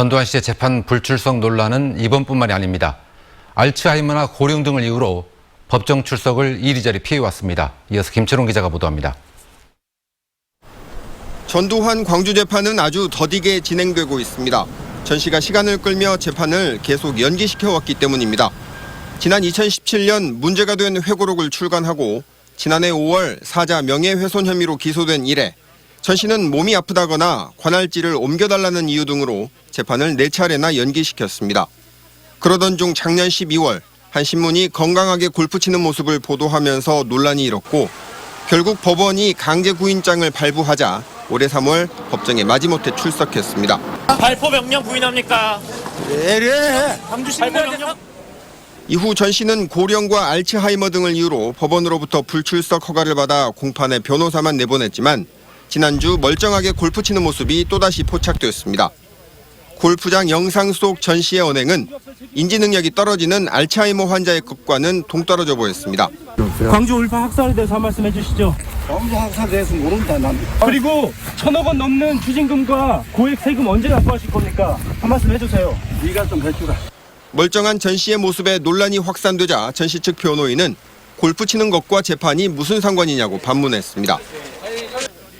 전두환 씨의 재판 불출석 논란은 이번뿐만이 아닙니다. 알츠하이머나 고령 등을 이유로 법정 출석을 이리저리 피해왔습니다. 이어서 김철웅 기자가 보도합니다. 전두환 광주 재판은 아주 더디게 진행되고 있습니다. 전 씨가 시간을 끌며 재판을 계속 연기시켜 왔기 때문입니다. 지난 2017년 문제가 된 회고록을 출간하고 지난해 5월 사자 명예훼손 혐의로 기소된 이래 전 씨는 몸이 아프다거나 관할지를 옮겨달라는 이유 등으로 재판을 네 차례나 연기시켰습니다. 그러던 중 작년 12월 한 신문이 건강하게 골프 치는 모습을 보도하면서 논란이 일었고 결국 법원이 강제 구인장을 발부하자 올해 3월 법정에 마지못해 출석했습니다. 발포 명령 부인합니까? 예래. 광주 발포 명령 이후 전 씨는 고령과 알츠하이머 등을 이유로 법원으로부터 불출석 허가를 받아 공판에 변호사만 내보냈지만 지난주 멀쩡하게 골프 치는 모습이 또다시 포착되었습니다. 골프장 영상 속 전 씨의 언행은 인지 능력이 떨어지는 알츠하이머 환자의 것과는 동떨어져 보였습니다. 광주 울파 학살에 대해서 한 말씀 해주시죠. 범죄 학살 대해서 모른다 난. 그리고 천억 원 넘는 추징금과 고액 세금 언제 납부하실 겁니까? 한 말씀 해주세요. 네가 좀 해주라. 멀쩡한 전 씨의 모습에 논란이 확산되자 전 씨 측 변호인은 골프 치는 것과 재판이 무슨 상관이냐고 반문했습니다.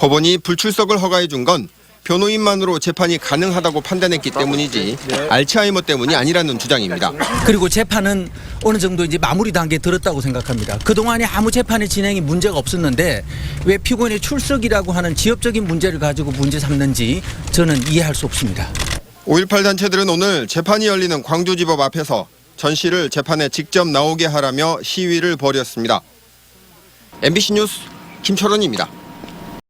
법원이 불출석을 허가해 준 건 변호인만으로 재판이 가능하다고 판단했기 때문이지 알츠하이머 때문이 아니라는 주장입니다. 그리고 재판은 어느 정도 이제 마무리 단계에 들었다고 생각합니다. 그동안에 아무 재판의 진행이 문제가 없었는데 왜 피고인의 출석이라고 하는 지엽적인 문제를 가지고 문제 삼는지 저는 이해할 수 없습니다. 5.18 단체들은 오늘 재판이 열리는 광주지법 앞에서 전 씨를 재판에 직접 나오게 하라며 시위를 벌였습니다. MBC 뉴스 김철원입니다.